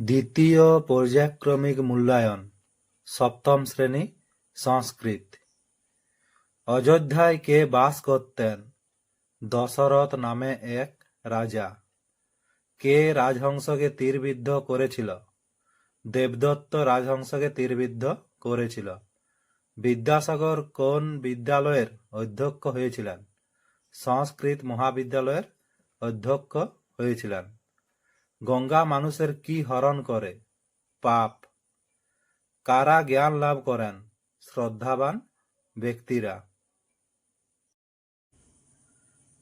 দ্বিতীয় পর্যায়ক্রমিক মূল্যায়ন, সপ্তম শ্রেণি, সংস্কৃত। অযোধ্যায় কে বাস করতেন? দশরথ নামে এক রাজা। কে রাজহংসকে তীরবিদ্ধ করেছিল? দেবদত্ত রাজহংসকে তীরবিদ্ধ করেছিল। বিদ্যাসাগর কোন বিদ্যালয়ের অধ্যক্ষ হয়েছিলেন? সংস্কৃত মহাবিদ্যালয়ের অধ্যক্ষ হয়েছিলেন। গঙ্গা মানুষের কি হরণ করে? পাপ। কারা জ্ঞান লাভ করেন? শ্রদ্ধাবান ব্যক্তিরা।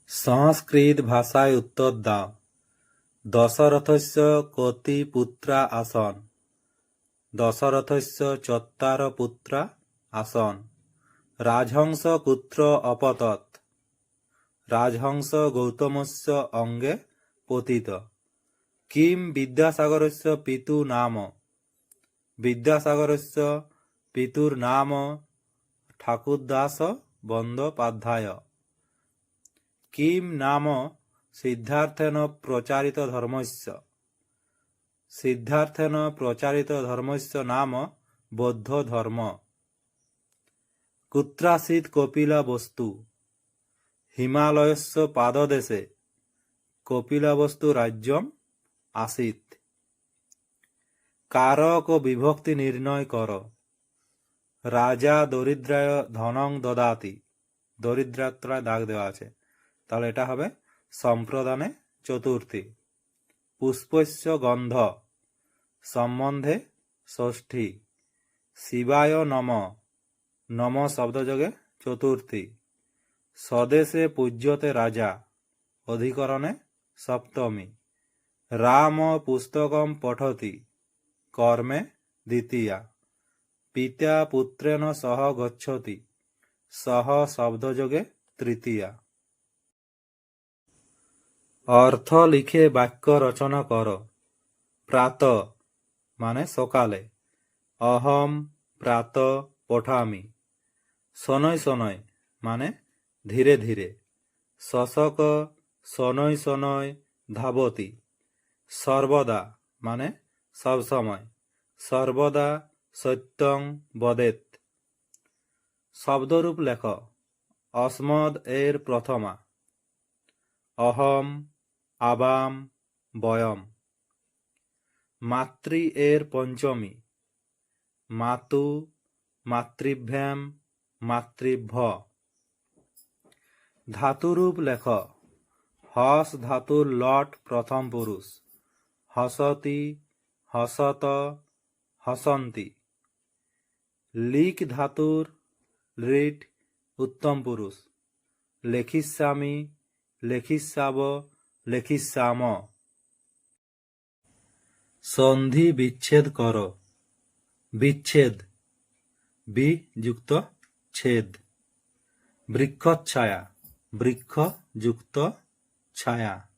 সংস্কৃত ভাষায় উত্তর দাও। দশরথস্য কতি পুত্রা আসন। দশরথস্য চত্বার পুত্রা আসন। রাজহংস কুত্র অপতত রাজহংস গৌতমস্য অঙ্গে পতিত। কিম বিদ্যাসাগরস্য পিতু নাম। বিদ্যাসাগরস্য পিতুর নাম ঠাকুরদাস বন্দ্যোপাধ্যায়। কিম নাম সিদ্ধার্থেন প্রচারিত ধর্মস্য। সিদ্ধার্থেন প্রচারিত ধর্মস্য নাম বৌদ্ধ ধর্ম। কুত্রাসিত কপিল বস্তু। হিমালয়স্য পাদদেশে কপিলবস্তু রাজ্যম আসিত। কারক ও বিভক্তি নির্ণয় কর রাজা দরিদ্রায় ধনং দদাতি। দরিদ্রাত্রায় দাগ দেওয়া আছে। তাহলে এটা হবে সম্প্রদানে চতুর্থী পুষ্পস্য গন্ধ। সম্বন্ধে ষষ্ঠী। শিবায় নম। নম শব্দযোগে চতুর্থী স্বদেশে পূজ্যতে রাজা অধিকরণে সপ্তমী। রাম পুস্তকম পঠতি কর্মে দ্বিতীয়া পিতা পুত্রেণ সহ গচ্ছতি সহ শব্দযোগে তৃতীয়া অর্থ লিখে বাক্য রচনা কর প্রাত মানে সকালে অহম প্রাত পঠামি শনৈ শনৈ মানে ধীরে ধীরে শশক শনৈ শনৈ ধাবতি সর্বদা মানে সব সময় সর্বদা সত্যং বদেত। শব্দরূপ লেখ, অস্মদ এর প্রথমা। অহম, আবাম, বয়ম। মাতৃ এর পঞ্চমী। মাতু, মাতৃভ্যাম, মাতৃভ্য। ধাতুরূপ লেখ, হস ধাতুর লট প্রথম পুরুষ। হসতি, হসত, হসন্তি। লিক ধাতুর রিট উত্তম পুরুষ। লেখিস্বামী লেখিস্বাব লেখিস্যাম সন্ধি বিচ্ছেদ কর। বিচ্ছেদ। বি যুক্ত ছেদ। বৃক্ষচ্ছায়া। বৃক্ষ যুক্ত ছায়া।